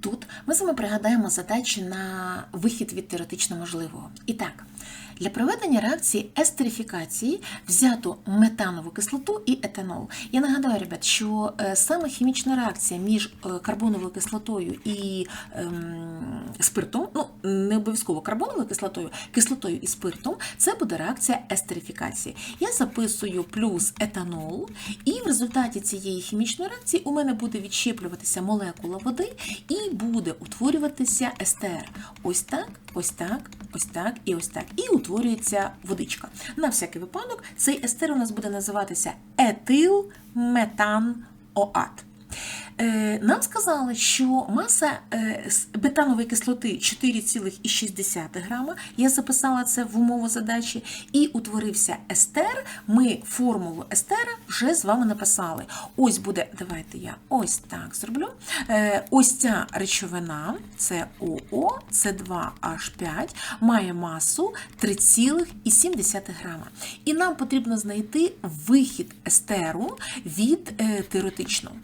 Тут ми з вами пригадаємо задачі на вихід від теоретично можливого. І так, для проведення реакції естерифікації взято метанову кислоту і етанол. Я нагадаю, ребят, що е, саме хімічна реакція між е, карбоновою кислотою і ем, спиртом, ну не обов'язково карбоновою кислотою, кислотою і спиртом, це буде реакція естерифікації. Я записую плюс етанол, і в результаті цієї хімічної реакції у мене буде відщеплюватися молекула води і буде утворюватися естер. Ось так, ось так, ось так і ось так. І утворюється водичка. На всякий випадок, цей естер у нас буде називатися етилметаноат. Е, Нам сказали, що маса е, бетанової кислоти 4,6 грама. Я записала це в умову задачі, і утворився естер. Ми формулу естера вже з вами написали. Ось буде, давайте я ось так зроблю. Е, Ось ця речовина, це ОО, це 2H5, має масу 3,7 грама. І нам потрібно знайти вихід естеру від теоретичного.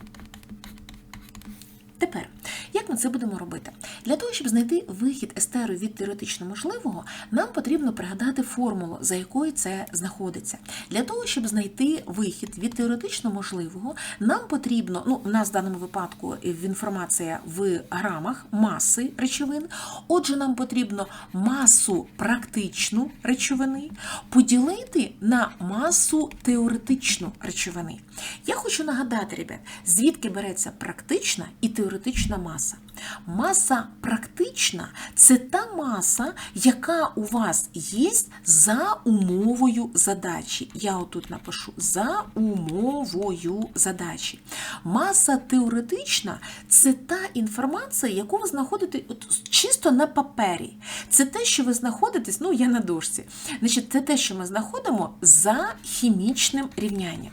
Тепер, як ми це будемо робити? Для того, щоб знайти вихід естеру від теоретично можливого, нам потрібно пригадати формулу, за якою це знаходиться. Для того, щоб знайти вихід від теоретично можливого, нам потрібно, ну, у нас в даному випадку інформація в грамах маси речовин. Отже, нам потрібно масу практичну речовини поділити на масу теоретичну речовини. Я хочу нагадати, ребят, звідки береться практична і теоретична маса. Маса практична це та маса, яка у вас є за умовою задачі. Я отут напишу за умовою задачі. Маса теоретична це та інформація, яку ви знаходите от чисто на папері. Це те, що ви знаходитесь, ну я на дошці. Значить, це те, що ми знаходимо за хімічним рівнянням.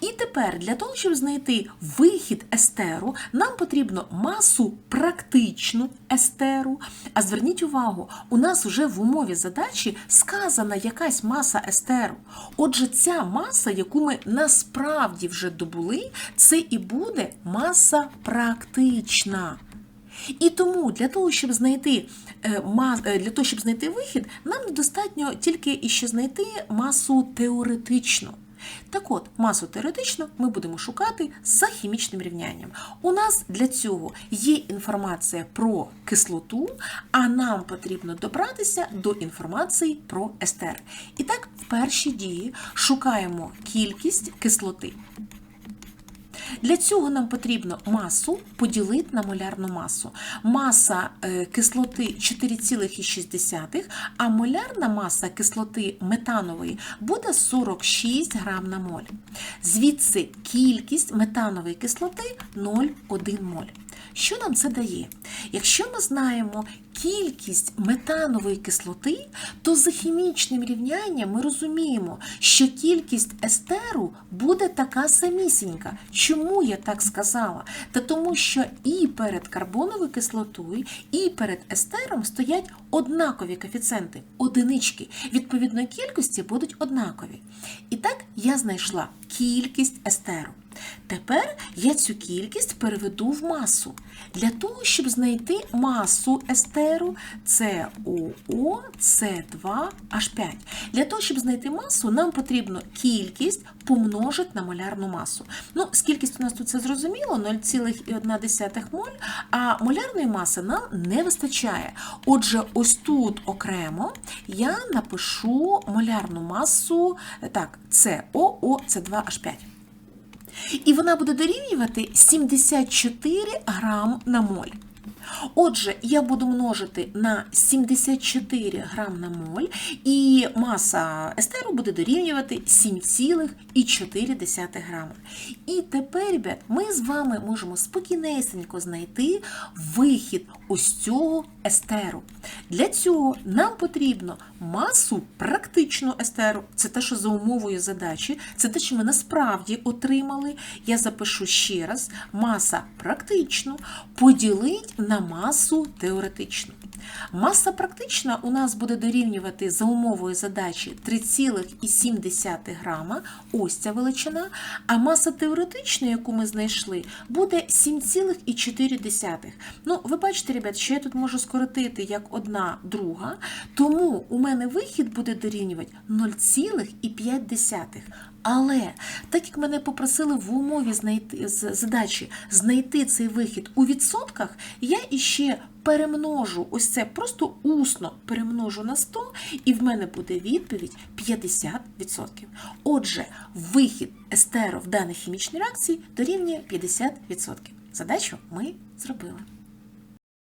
І тепер для того, щоб знайти вихід естеру, нам потрібно масу практичну естеру. А зверніть увагу, у нас вже в умові задачі сказана якась маса естеру. Отже, ця маса, яку ми насправді вже добули, це і буде маса практична. І тому для того, щоб знайти е, е, для того, щоб знайти вихід, нам недостатньо тільки іще знайти масу теоретичну. Так от, масу теоретично ми будемо шукати за хімічним рівнянням. У нас для цього є інформація про кислоту, а нам потрібно добратися до інформації про естер. І так, в першій дії шукаємо кількість кислоти. Для цього нам потрібно масу поділити на молярну масу. Маса е, кислоти 4,6, а молярна маса кислоти метанової буде 46 грам на моль. Звідси кількість метанової кислоти 0,1 моль. Що нам це дає? Якщо ми знаємо кількість метанової кислоти, то за хімічним рівнянням ми розуміємо, що кількість естеру буде така самісінька. Чому я так сказала? Та тому, що і перед карбоновою кислотою, і перед естером стоять однакові коефіцієнти, одинички. Відповідно, кількості будуть однакові. І так я знайшла кількість естеру. Тепер я цю кількість переведу в масу. Для того, щоб знайти масу естеру, це ОО, С2H5. Для того, щоб знайти масу, нам потрібно кількість помножити на молярну масу. Ну, скількість у нас тут це зрозуміло, 0,1 моль, а молярної маси нам не вистачає. Отже, ось тут окремо я напишу молярну масу, так, це ОО, С2H5. І вона буде дорівнювати 74 грам на моль. Отже, я буду множити на 74 грам на моль, і маса естеру буде дорівнювати 7,4 грама. І тепер, ребят, ми з вами можемо спокійнесенько знайти вихід ось цього естеру. Для цього нам потрібно масу практичну естеру. Це те, що за умовою задачі, це те, що ми насправді отримали. Я запишу ще раз: маса практичну поділить на масу теоретичну. Маса практична у нас буде дорівнювати за умовою задачі 3,7 грама, ось ця величина, а маса теоретична, яку ми знайшли, буде 7,4. Ну, ви бачите, ребят, що я тут можу скоротити як одна друга, тому у мене вихід буде дорівнювати 0,5. Але так як мене попросили в умові знайти задачі знайти цей вихід у відсотках, я іще перемножу ось це просто усно перемножу на 100, і в мене буде відповідь 50%. Отже, вихід естеру в даній хімічній реакції дорівнює 50%. Задачу ми зробили.